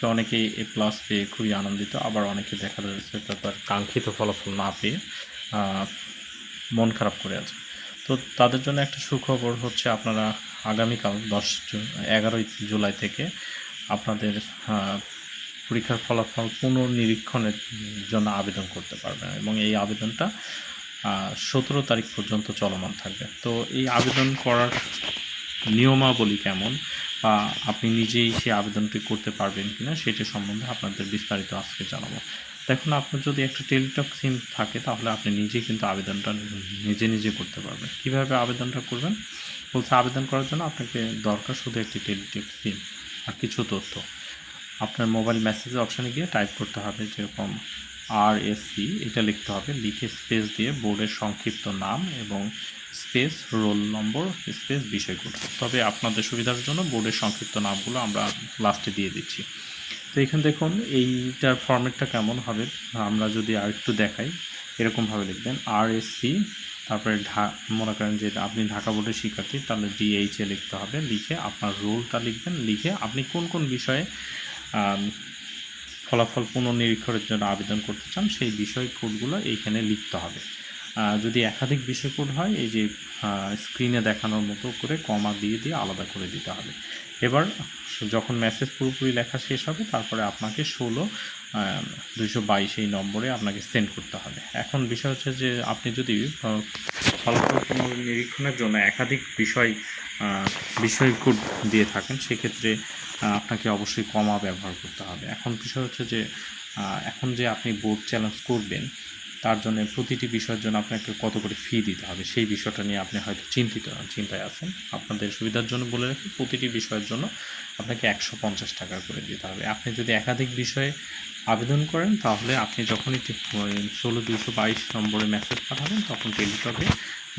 তো অনেকেই এ প্লাস পেয়ে খুবই আনন্দিত, আবার অনেকে দেখা যাচ্ছে তার কাঙ্ক্ষিত ফলাফল না পেয়ে মন খারাপ করে আছে। তো তাদের জন্য একটা সুখবর হচ্ছে আপনারা আগামীকাল দশ জু- এগারোই জুলাই থেকে আপনাদের পরীক্ষার ফলাফল পুনর্নিরীক্ষণের জন্য আবেদন করতে পারবেন এবং এই আবেদনটা সতেরো তারিখ পর্যন্ত চলমান থাকবে। তো এই আবেদন করার নিয়মাবলী কেমন? বা আপনি নিজেই সেই আবেদনটি করতে পারবেন কিনা সেটি সম্বন্ধে আপনাদের বিস্তারিত আজকে জানাব। দেখুন, আপনার যদি একটা টেলিটক সিম থাকে, তাহলে আপনি নিজেই কিন্তু আবেদনটা নিজে নিজে করতে পারবেন। কীভাবে আবেদনটা করবেন? বলছে, আবেদন করার জন্য আপনাকে দরকার শুধু একটি টেলিটক সিম আর কিছু তথ্য। আপনার মোবাইল মেসেজ অপশানে গিয়ে টাইপ করতে হবে যেরকম আর এস সি এটা লিখতে হবে। লিখে স্পেস দিয়ে বোর্ডের সংক্ষিপ্ত নাম এবং স্পেস, রোল নম্বর, স্পেস বিষয়কোড তবে আপনাদের সুবিধার জন্য বোর্ডের সংক্ষিপ্ত নামগুলো আমরা লাস্টে দিয়ে দিচ্ছি। তো এখানে দেখুন, এইটার ফর্মেটটা কেমন হবে? আমরা যদি আর একটু দেখাই, এরকমভাবে লিখবেন আর এস সি তারপরে ঢা, মনে করেন যে আপনি ঢাকা বোর্ডের শিক্ষার্থী, তাহলে ডিএইচএ লিখতে হবে, লিখে আপনার রোলটা লিখবেন, লিখে আপনি কোন কোন বিষয়ে ফলাফল পুনর্নিরীক্ষণের জন্য আবেদন করতে চান, সেই বিষয় কোডগুলো এইখানে লিখতে হবে। যদি একাধিক বিষয় কোড হয়, এই যে স্ক্রিনে দেখানোর মতো করে কমা দিয়ে দিয়ে আলাদা করে দিতে হবে। এবার যখন মেসেজ পুরোপুরি লেখা শেষ হবে, তারপরে আপনাকে ষোলো দুশো বাইশ এই নম্বরে আপনাকে সেন্ড করতে হবে। এখন বিষয় হচ্ছে যে, আপনি যদি ফলাফল পুনর্নিরীক্ষণের জন্য একাধিক বিষয় বিষয় কোড দিয়ে থাকেন, সেক্ষেত্রে আপনাকে অবশ্যই কমা ব্যবহার করতে হবে। এখন বিষয় হচ্ছে যে এখন যে আপনি বোর্ড চ্যালেঞ্জ করবেন তার জন্য প্রতিটি বিষয়ের জন্য আপনাকে কত করে ফি দিতে হবে, সেই বিষয়টা নিয়ে আপনি হয়তো চিন্তিত, চিন্তায় আছেন। আপনাদের সুবিধার জন্য বলে রাখি, প্রতিটি বিষয়ের জন্য আপনাকে একশো পঞ্চাশ টাকা করে দিতে হবে। আপনি যদি একাধিক বিষয়ে আবেদন করেন, তাহলে আপনি যখনই ষোলো দুশো বাইশ নম্বরে মেসেজ পাঠাবেন, তখন টেলিটকে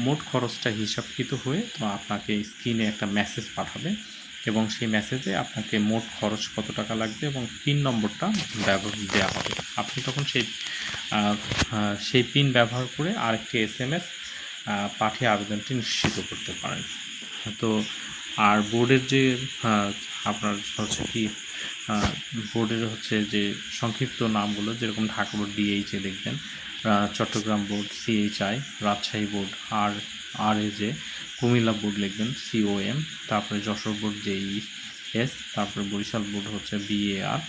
মোট খরচটা হিসাবকৃত হয়ে তো আপনাকে স্ক্রিনে একটা মেসেজ পাঠাবে। এবং সেই মেসেজে আপনাকে মোট খরচ কত টাকা লাগবে এবং পিন নম্বরটা ব্যবহার দেওয়া হবে। আপনি তখন সেই সেই পিন ব্যবহার করে আরেকটি এস এম এস পাঠিয়ে আবেদনটি নিশ্চিত করতে পারেন। তো আর বোর্ডের যে আপনার হচ্ছে কি বোর্ডের হচ্ছে যে সংক্ষিপ্ত নামগুলো যেরকম ঢাকা বোর্ড ডিএইচএ দেখবেন Chittagong board CHI Rajshahi board R R A J Comilla board লিখবেন সিওএম তারপরে যশোর বোর্ড জেই এস তারপরে বরিশাল বোর্ড হচ্ছে বিএআর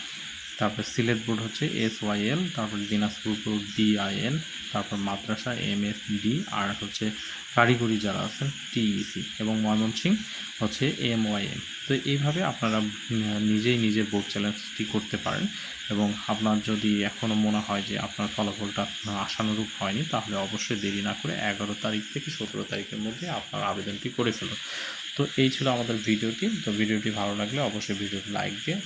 তারপরে সিলেট বোর্ড হচ্ছে এস ওয়াইএল তারপর দিনাজপুর বোর্ড ডিআইএন তারপর মাদ্রাসা এম এস ডি আর হচ্ছে কারিগরি যারা আছেন টিইসি এবং ময়মনসিং হচ্ছে এম ওয়াইএম তো এইভাবে আপনারা নিজেই নিজের বোর্ড চ্যালেঞ্জটি করতে পারেন এবং আপনার যদি এখনও মনে হয় যে আপনার ফলাফলটা আশানুরূপ হয়নি, তাহলে অবশ্যই দেরি না করে এগারো তারিখ থেকে সতেরো তারিখের মধ্যে আপনার আবেদনটি করে ফেলুন। তো এই ছিল আমাদের ভিডিওটি। তো ভিডিওটি ভালো লাগলে অবশ্যই ভিডিওটি লাইক দিয়ে